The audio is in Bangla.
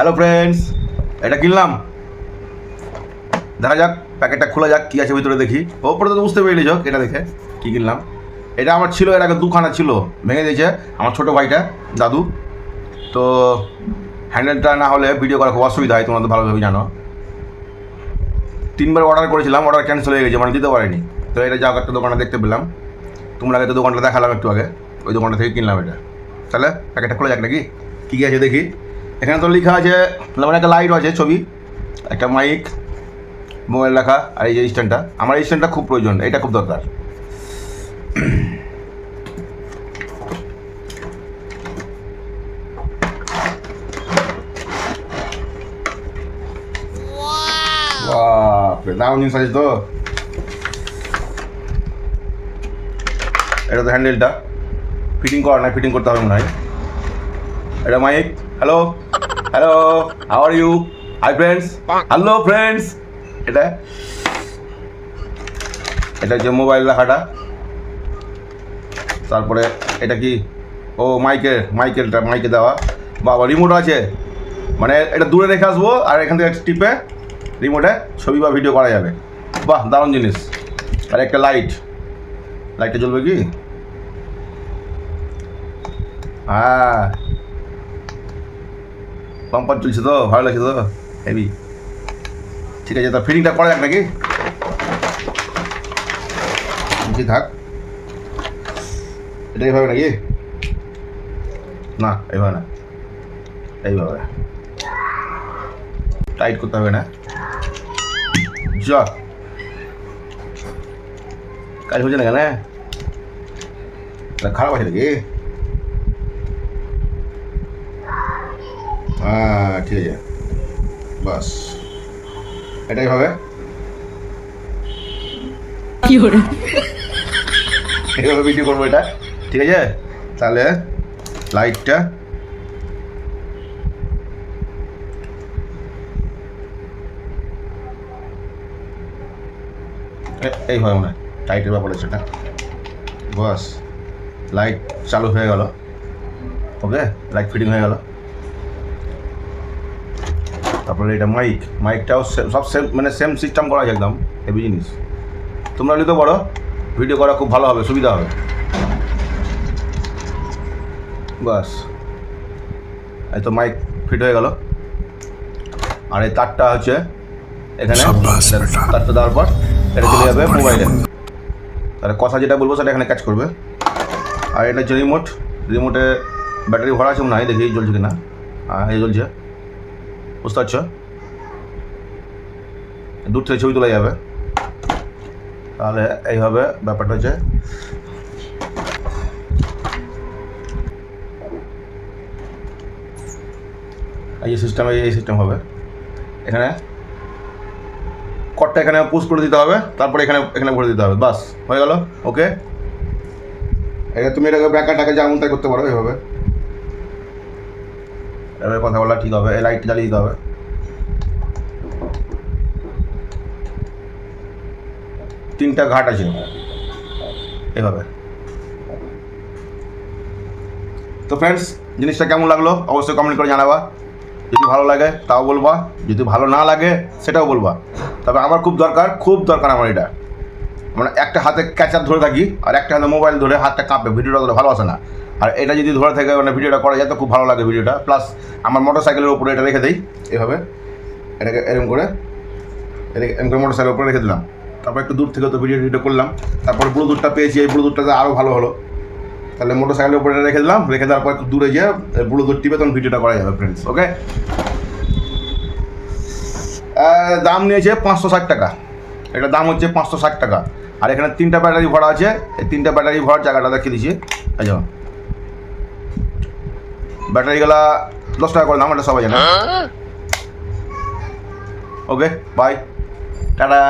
হ্যালো ফ্রেন্ডস এটা কিনলাম। দেখা যাক, প্যাকেটটা খোলা যাক, কী আছে ভিতরে দেখি। ওপরে তো বুঝতে পেরেছ এটা দেখে, কী কিনলাম। এটা আমার ছিল, এর আগে দুখানা ছিল, ভেঙে দিয়েছে আমার ছোটো ভাইটা, দাদু। তো হ্যান্ডেলটা না হলে ভিডিও করা খুব অসুবিধা হয়, তোমরা তো ভালোভাবে জানো। তিনবার অর্ডার করেছিলাম অর্ডার ক্যান্সেল হয়ে গেছে মানে দিতে পারিনি। তো এটা যাক একটা দোকানে দেখতে পেলাম। তোমরা আগে তো দোকানটা দেখালাম একটু আগে, ওই দোকানটা থেকে কিনলাম এটা। তাহলে প্যাকেটটা খোলা যাক নাকি? কী আছে দেখি। এখানে তো লেখা আছে মানে একটা লাইট আছে ছবি, একটা মাইক মোবাইল রাখা, আর এই যে স্ট্যান্ডটা আমার এই স্ট্যান্ডটা খুব প্রয়োজন, এটা খুব দরকার। তো। এটা তো হ্যান্ডেলটা ফিটিং করা নাই ফিটিং করতে হবে মনে হয়। এটা mike hello hello how are you hi friends hello friends এটা? এটা হচ্ছে মোবাইল রাখাটা তারপরে এটা কি? ও মাইকের মাইকেলটা মাইকে দেওয়া। বাবা রিমোট আছে। মানে এটা দূরে রেখে আসব আর এখান থেকে টিপে রিমোটে ছবি বা ভিডিও করা যাবে। বাহ দারুণ জিনিস। আর একটা লাইট লাইটটা জ্বলবে কি? হ্যাঁ। পাম্পার চলছে তো, ভালো লাগছে তো? হেভি ঠিক আছে, তা ফিটিংটা করা যাক নাকি? জি থাক। এটা এইভাবে নাকি? না, এইভাবে না। এইভাবে টাইট করতে হবে না। যা। কাজ হচ্ছে না কেন? খারাপ আছে নাকি? হ্যাঁ ঠিক আছে। বাস। এটাই হবে? এইভাবে ভিডিও করব এটা। ঠিক আছে? তাহলে লাইটটা এ- এইভাবে মনে হয়। লাইটের ব্যাপার আছে এটা। বাস। লাইট চালু হয়ে গেল। ওকে লাইট ফিটিং হয়ে গেল। তারপরে এটা মাইক মাইকটাও সব সেম মানে সেম সিস্টেম করা আছে একদম হেভি জিনিস। তোমরা নিতে পারো ভিডিও করা খুব ভালো হবে সুবিধা হবে। বাস এই তো মাইক ফিট হয়ে গেল। আর এই তারটা হচ্ছে এখানে তারটা দেওয়ার পর এটা চলে যাবে মোবাইলে তাহলে কথা যেটা বলব সেটা এখানে কাজ করবে। আর এটা হচ্ছে রিমোট রিমোটে ব্যাটারি ভরা আছে মনে হয় দেখি জ্বলছে কিনা। হ্যাঁ এই জ্বলছে। বুঝতে পারছ? দূর থেকে ছবি তোলা যাবে। তাহলে এইভাবে ব্যাপারটা হচ্ছে, এই যে সিস্টেম এই সিস্টেম হবে। এখানে কটটা এখানে পুশ করে দিতে হবে, তারপরে এখানে এখানে ভরে দিতে হবে, বাস, হয়ে গেল ওকে এটা তুমি এটাকে ব্যাকা টাকা যেমন তাই করতে পারো, এইভাবে। এবার কথা বলা ঠিক হবে লাইট জ্বালিয়ে দিতে হবে। তিনটা ঘাট আছে। এভাবে। তো ফ্রেন্ডস জিনিসটা কেমন লাগল? অবশ্যই কমেন্ট করে জানাবা। যদি ভালো লাগে, তাও বলবা। যদি ভালো না লাগে, সেটাও বলবা। তবে আমার খুব দরকার খুব দরকার আমার এটা। মানে একটা হাতে ক্যাচার ধরে থাকি, আর একটা হাতে মোবাইল ধরে হাতটা কাঁপে, ভিডিওটা ধরে ভালো আসে না। আর এটা যদি ধরে থাকে মানে ভিডিওটা করা যায়, তো খুব ভালো লাগে ভিডিওটা। প্লাস আমার মোটর সাইকেলের উপরে এটা রেখে দিই, এভাবে। এটাকে এরকম করে। এরকম করে মোটর সাইকেলের উপরে রেখে দিলাম। তারপর একটু দূর থেকে তো ভিডিও টিডিও করলাম। তারপরে ব্লুটুথটা পেয়েছি, এই ব্লুটুথটা আরও ভালো হলো। তাহলে মোটর সাইকেলের উপরে রেখে দিলাম। রেখে দেওয়ার পর একটু দূরে গিয়ে ব্লুটুথ টিপে তখন ভিডিওটা করা যাবে ফ্রেন্ডস ওকে দাম নিয়েছে পাঁচশো ষাট টাকা। এটা দাম হচ্ছে পাঁচশো ষাট টাকা। আর এখানে তিনটা ব্যাটারি ভরা আছে। এই তিনটা ব্যাটারি ভরার জায়গাটা দেখিয়ে দিচ্ছি। যাও ব্যাটারিগুলা দশ টাকা করে দাম এটা সবাই জানে। Okay bye tata.